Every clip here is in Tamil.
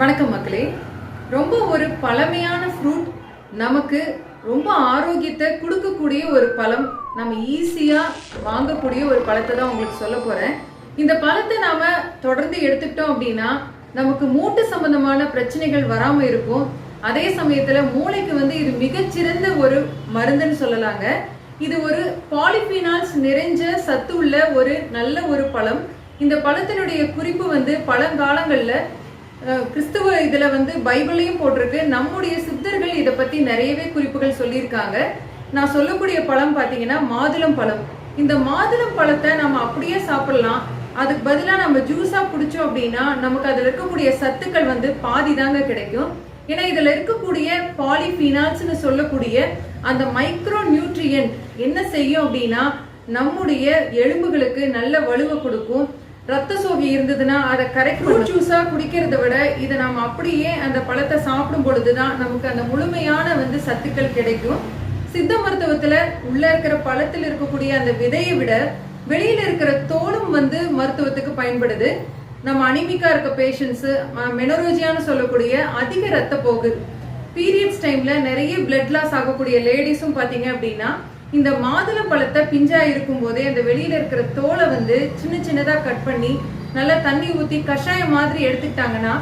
வணக்கம் மக்களே. ரொம்ப ஒரு பழமையான ஃப்ரூட் நமக்கு ரொம்ப ஆரோக்கியத்தை கொடுக்கக்கூடிய ஒரு பழம் நம்ம ஈஸியாக வாங்கக்கூடிய ஒரு பழத்தை தான் உங்களுக்கு சொல்ல போகிறேன் இந்த பழத்தை நாம தொடர்ந்து எடுத்துக்கிட்டோம் அப்படின்னா நமக்கு மூட்டு சம்பந்தமான பிரச்சனைகள் வராமல் இருக்கும். அதே சமயத்தில் மூளைக்கு வந்து இது மிகச்சிறந்த ஒரு மருந்துன்னு சொல்லலாங்க. இது ஒரு பாலிஃபினால்ஸ் நிறைஞ்ச சத்து உள்ள ஒரு நல்ல ஒரு பழம். இந்த பழத்தினுடைய குறிப்பு வந்து பழங்காலங்களில் கிறிஸ்துவ இதுல வந்து பைபிளையும் போட்டிருக்கு. நம்முடைய சித்தர்கள் இதை பத்தி நிறையவே குறிப்புகள் சொல்லியிருக்காங்க. நான் சொல்லக்கூடிய பழம் பாத்தீங்கன்னா மாதுளம் பழம். இந்த மாதுளம் பழத்தை நம்ம அப்படியே சாப்பிடலாம். அதுக்கு பதிலா நம்ம ஜூஸா குடித்தோம் அப்படின்னா நமக்கு அதுல இருக்கக்கூடிய சத்துக்கள் வந்து பாதி தாங்க கிடைக்கும். ஏன்னா இதுல இருக்கக்கூடிய பாலிஃபினால்ஸ்னு சொல்லக்கூடிய அந்த மைக்ரோ நியூட்ரியன்ட் என்ன செய்யும் அப்படின்னா நம்முடைய எலும்புகளுக்கு நல்ல வலுவை கொடுக்கும். ரத்த சோகை இருந்ததுன்னா அதை கரெக்ட் ஃப்ரூட் குடிக்கிறத விட இதை நம்ம அப்படியே அந்த பழத்தை சாப்பிடும் பொழுது தான் நமக்கு அந்த முழுமையான வந்து சத்துக்கள் கிடைக்கும். சித்த மருத்துவத்தில் உள்ள இருக்கிற பழத்தில் இருக்கக்கூடிய அந்த விதையை விட வெளியில் இருக்கிற தோலும் வந்து மருத்துவத்துக்கு பயன்படுது. நம்ம அனிமிக்கா இருக்க பேஷண்ட்ஸு மெனரோஜியான்னு சொல்லக்கூடிய அதிக ரத்த போகு பீரியட்ஸ் டைமில் நிறைய பிளட் லாஸ் ஆகக்கூடிய லேடிஸும் பார்த்தீங்க அப்படின்னா இந்த மாதுளம்பழத்தை பிஞ்சா இருக்கும் போதே அந்த வெளியில இருக்கிற தோலை வந்து சின்ன சின்னதா கட் பண்ணி நல்லா தண்ணி ஊத்தி கஷாயம் மாதிரி எடுத்துக்கிட்டாங்கன்னா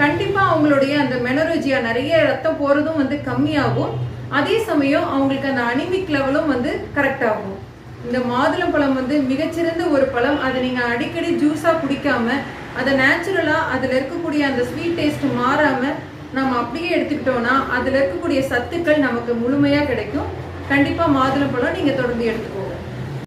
கண்டிப்பா அவங்களுடைய அந்த மெனரோஜியா நிறைய ரத்தம் போறதும் வந்து கம்மியாகும். அதே சமயம் அவங்களுக்கு அந்த அனிமிக் லெவலும் வந்து கரெக்ட் ஆகும். இந்த மாதுளம்பழம் வந்து மிகச்சிறந்த ஒரு பழம். அதை நீங்க அடிக்கடி ஜூஸா குடிக்காம அதை நேச்சுரலா அதுல இருக்கக்கூடிய அந்த ஸ்வீட் டேஸ்ட் மாறாம நம்ம அப்படியே எடுத்துக்கிட்டோம்னா அதுல இருக்கக்கூடிய சத்துக்கள் நமக்கு முழுமையா கிடைக்கும். கண்டிப்பாக மாதுளம்பழம் நீங்கள் தொடர்ந்து எடுத்துக்கோங்க.